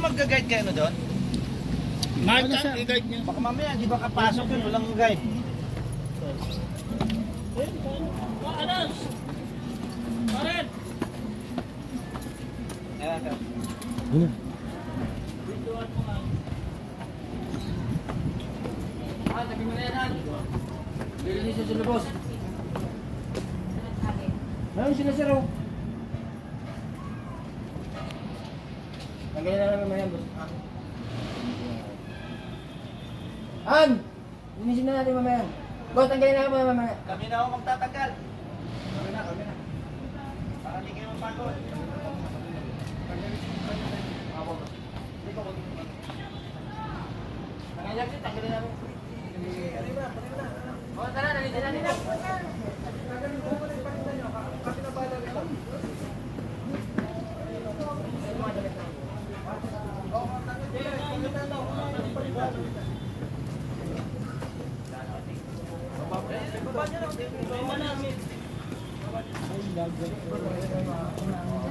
Sino mag-guide kayo no doon? Mark siya, i-guide niya. Baka mamaya, di ba kapasok yun, walang guide. Anas! Karen! Ayan, ayan. Ah, tabi mo na yan, Han. Bili niyo sa lubos. Ayun sila sir, Tanggalin na namin mamaya, boss. Han! Linisin na natin mamaya. Boss, tanggalin na namin mamaya. Kami na ako magtatagal. Kami na, kami na. Para hindi kayo mapagod. Tanggalin natin, tanggalin namin. Oh, tara, nalitin natin na.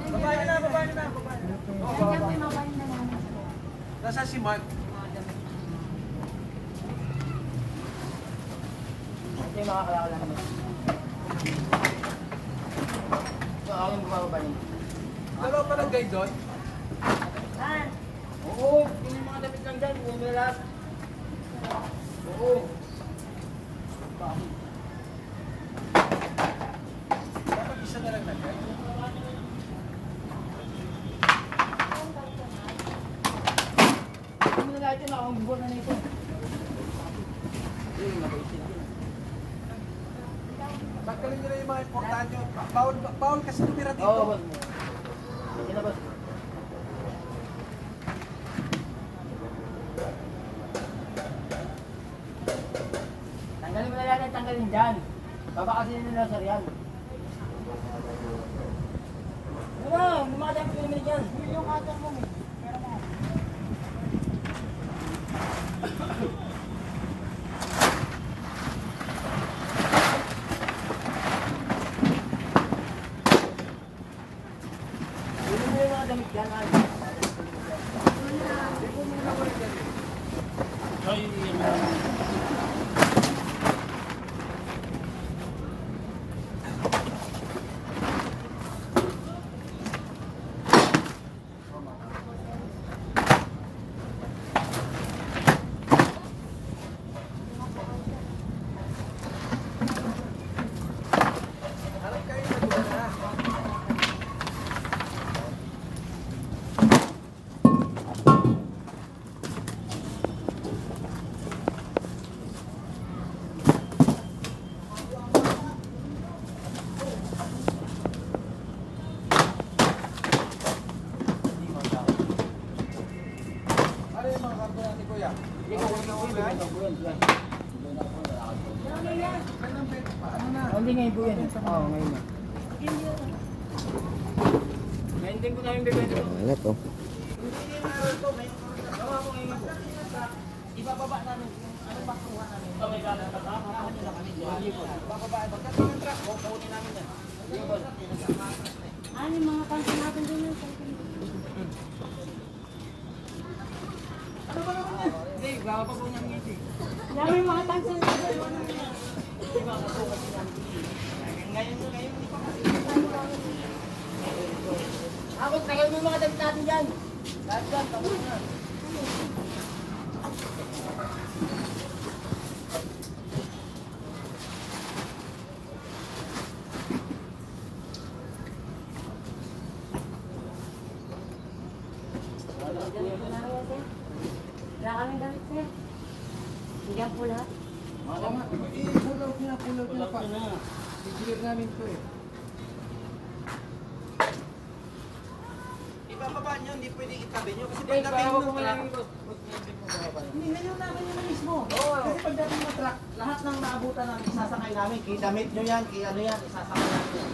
Babae na, babae na, babae na. Nasaan si Mark? Ito yung makakalakala naman. So, ako yung bumababa niyo. Dalawa pa ng guide doon? Oo, yun yung mga damit lang dyan. Yun yung lahat. Oo. Dapat isa na lang nag-guide. Ang buwan na nito. Tanggalin nyo na yung mga importante. Bawal, bawal kasi tumira dito. Oo, boss. Sige na, boss. Tanggalin mo na ang tanggalin dyan. Babakasin nila sa riyan. Ano, lumakadami ko naman dyan. Yung kata mo, eh. Pero mo. Yun mo yung mga damit dyan, Al. Harap kayo na doon na. Ano yung mga karto natin, kuya? Hindi ko uwi, uwi, uwi, uwi, uwi. Ano na? Oh, Hindi ngayon po yan. Oo, ngayon na. Din ko namin bibenta to. Ibababa namin yung ano ba kuha namin. Oh, may galang ka ba? Bababa, pagdating ng truck, kukunin namin yan. Ano yung mga kanto natin din yun? Hindi, gawa pa po niya ng ngiti. Dami mga tanso natin. Ngayon, ngayon, hindi pa kasi. Ako, tagal mo yung mga damit natin dyan. Lahat dyan, tapos na. Wala kaming damit sir. Hindi. Oo nga, eh, niya, pull out niya pa. I-clear namin to eh. Ibababa niyo, hindi pwedeng itabi niyo. Kasi Hindi, pagdating gawa mo pa po wala. namin, boss. Boss, ngayon din po gawa. Hindi, ngayon namin yun mismo. Oo. Kasi pagdating ng truck, lahat ng naabutan namin, isasakay namin. Kay damit nyo yan, kay ano yan, isasakay namin yan.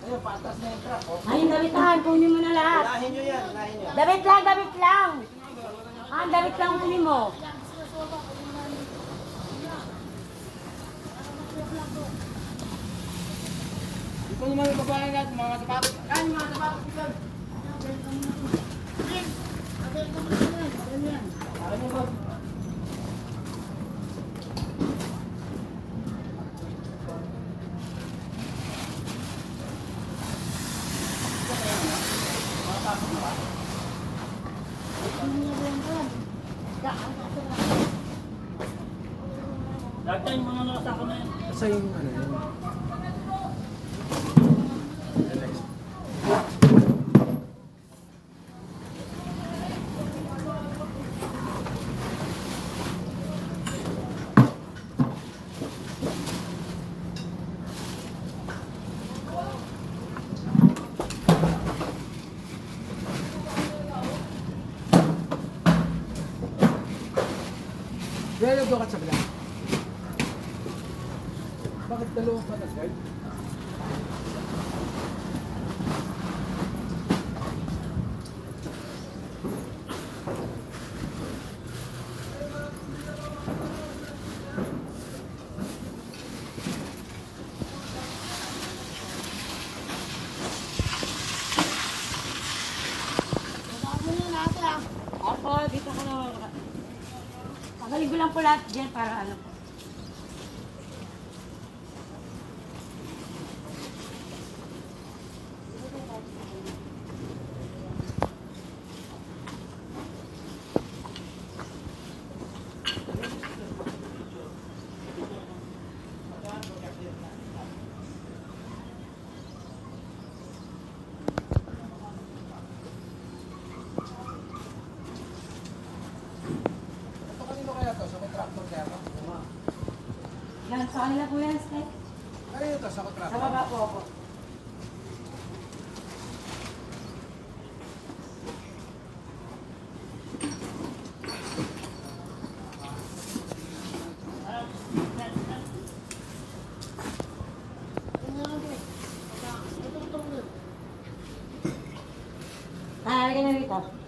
Ayun, patas na yung truck. Oh. Ay, yung damitan. Kunin mo na lahat. Unahin nyo yan, unahin nyo. Damit lang, damit lang. Ah, damit lang kunin mo. Ito naman yung babae natin, mga sapatos. Yung mga sapatos Lahat yung mga nasa ko na yan. Sa yung ano yun? Kaya doon ka sa bilang. Bakit dalawang pa nag-guard? Opo, dito ko na. Pagaling ko lang po lahat dyan para ano po. Ito kanino kaya to? Sa contractor kaya to? Sa kanila po yan, Steph. Kanino to? Sa Sa contractor? baba po ako. Ah, rito.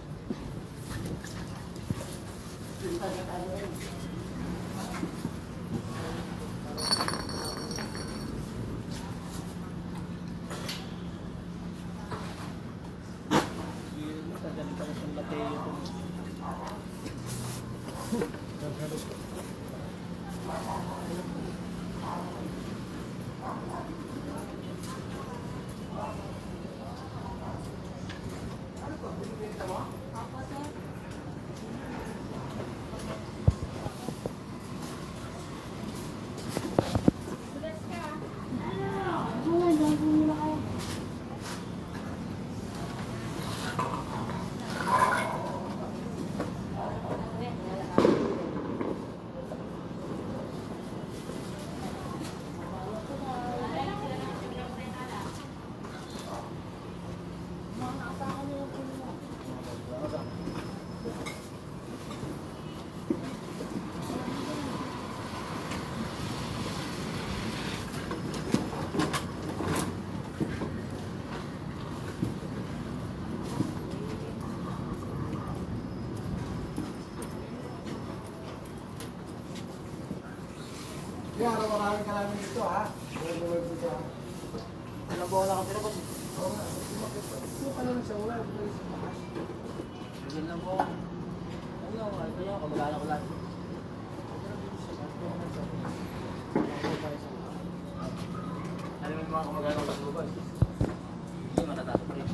Kaya araw maraming ka namin dito ha. Work dito ha. Ilang buwan na kapira, boss? Oo nga. Ito ka lang sa wala. Bakas. Bigyan lang po. Ano ano yun, kamag-anak ko lang. Alam mo mga kamag-anak ko sa lubas. Hindi matataas pa rin.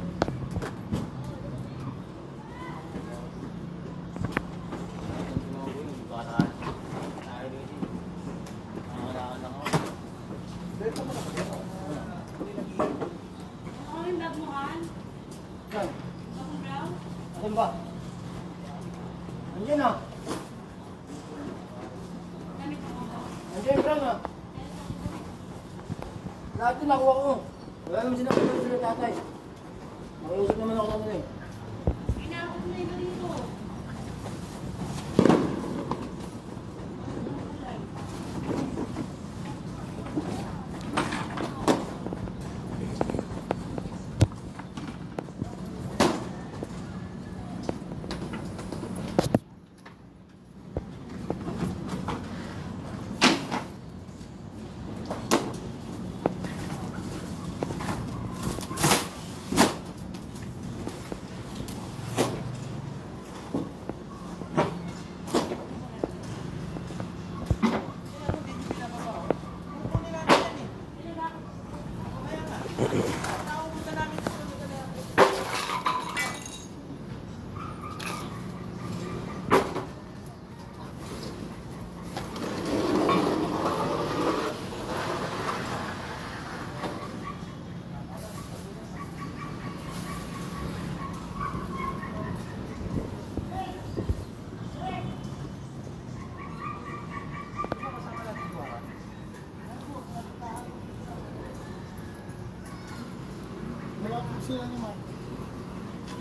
Dito mo na kasi. Hindi nag-iingat. Ano yung bag mo, Han? Saan? Ako brown? Asan ba? Andiyan ah. Gamit mo ba? Andiyan yung brown ah. Lahat yung nakuha ko. Wala naman sinabi sila tatay. Nakiusap naman ako kanina eh.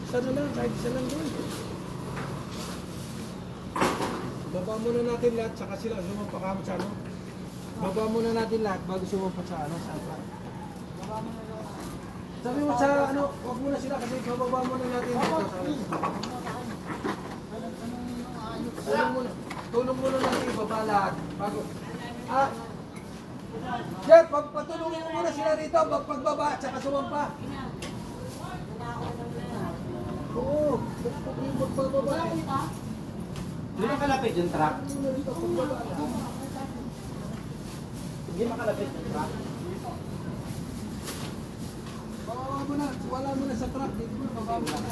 Isa na lang, kahit isa lang doon. Baba muna natin lahat, saka sila sumampa kamo sa ano. Baba muna natin lahat bago sumampa sa ano, sa apa. Sabi mo sa ano, huwag muna sila kasi bababa muna natin dito sa ano. Tulong muna. Tulong muna natin ibaba lahat bago. Ah, Jeff, pagpatulungin mo muna sila rito, pag pagbaba at saka sumampa. Oo, yung pagbaba. Hindi makalapit yung truck. Hindi makalapit yung truck. Bababa mo na, wala mo na sa truck. Dito mo na, bababa mo na.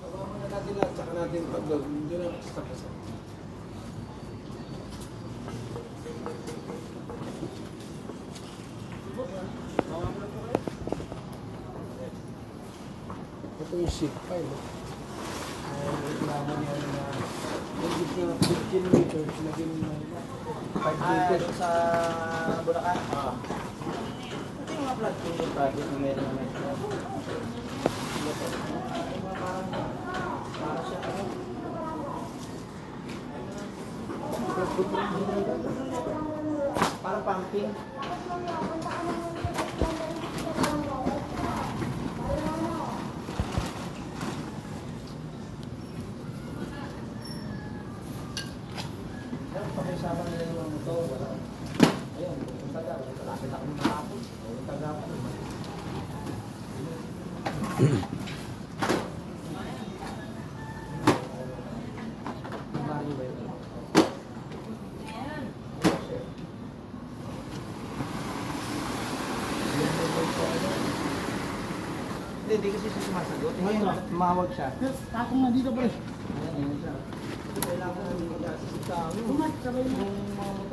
Bababa muna natin lahat, saka natin pag-log. Hindi na sa kasa. Ito yung seat file. Ay, reklamo niya na naging na 15 meters, naging 5 Ah, meters. sa Bulacan? Oo. Ito yung mga plug po yung project na meron naman. Para siya ano? Parang pumping. Pero pakiusapan nila yung ito, wala. Ayun, pupunta daw. Lapit ako ng hapon. Pupunta daw ako. Mario ba yun? Hindi, hindi kasi siya sumasagot. Ngayon, tumawag siya. Ako nga dito pre. Ayan, ayan siya. Kailangan ng mag-assist sa amin. Yung mga motor, dahil nakapark.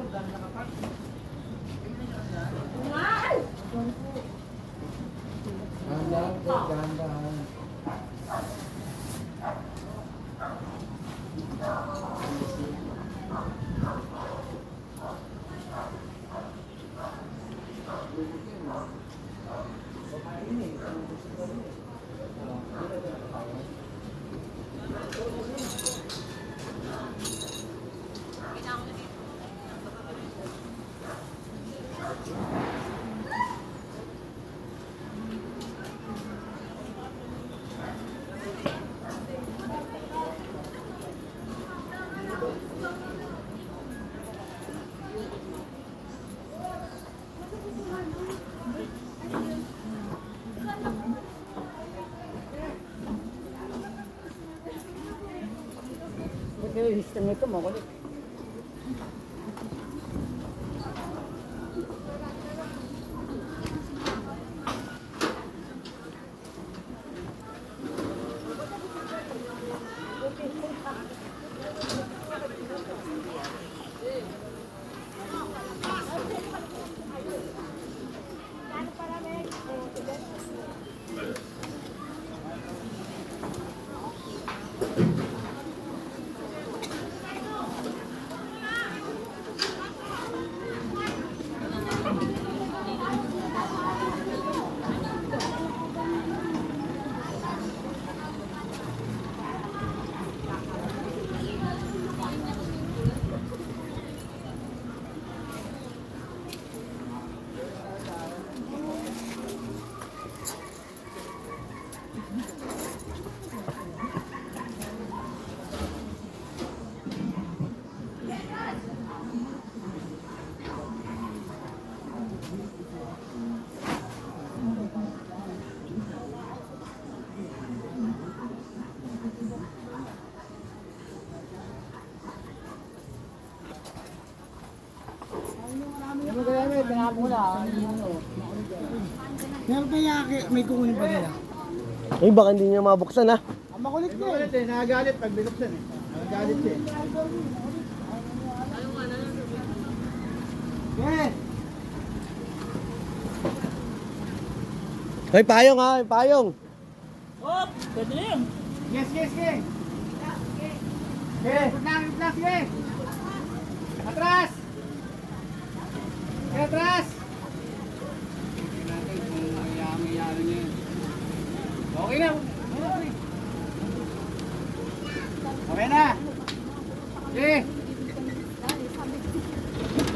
Buti yung system nito makulit. Ano kaya may na? Ano? Meron kaya may kukunin pa nila. Eh, baka hindi niya mabuksan ha. Ang makulit niya eh. Makulit eh, nagagalit pag binuksan eh. Nagagalit siya eh. Eh, Ay, payong ha, ay, payong. Yes, yes, yes. Okay, lang, lang, sige. Atras! Okay, atras! Okay na. Okay na. Okay.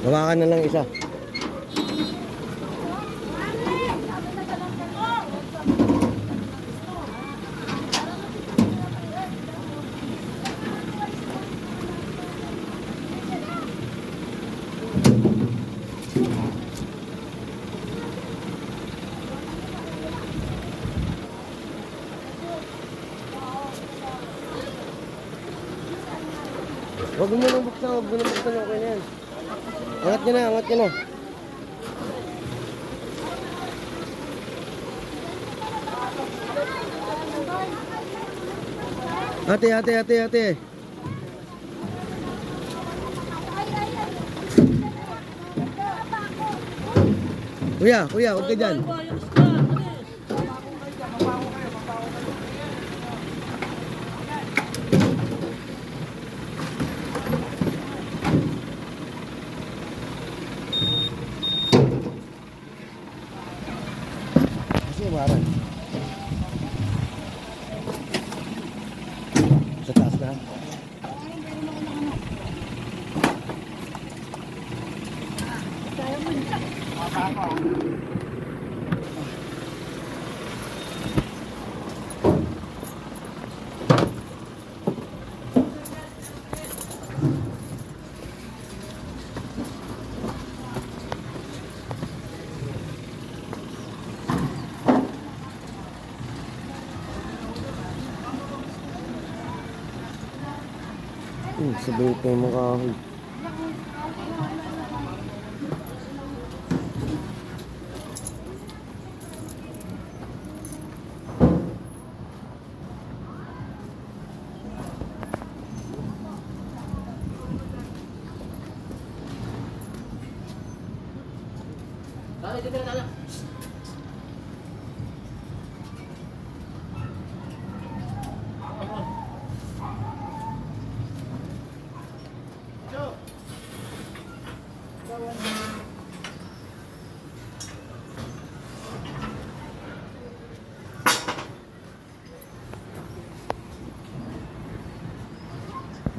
Hawakan na lang isa. Huwag mo mo nang buksan, okay na yan. Angat ka na, angat ka na. Ate, ate, ate, ate. Kuya, kuya, huwag ka dyan. Kasi waran. Sa taas na. Sabay ko yung mga Ay, tira na lang.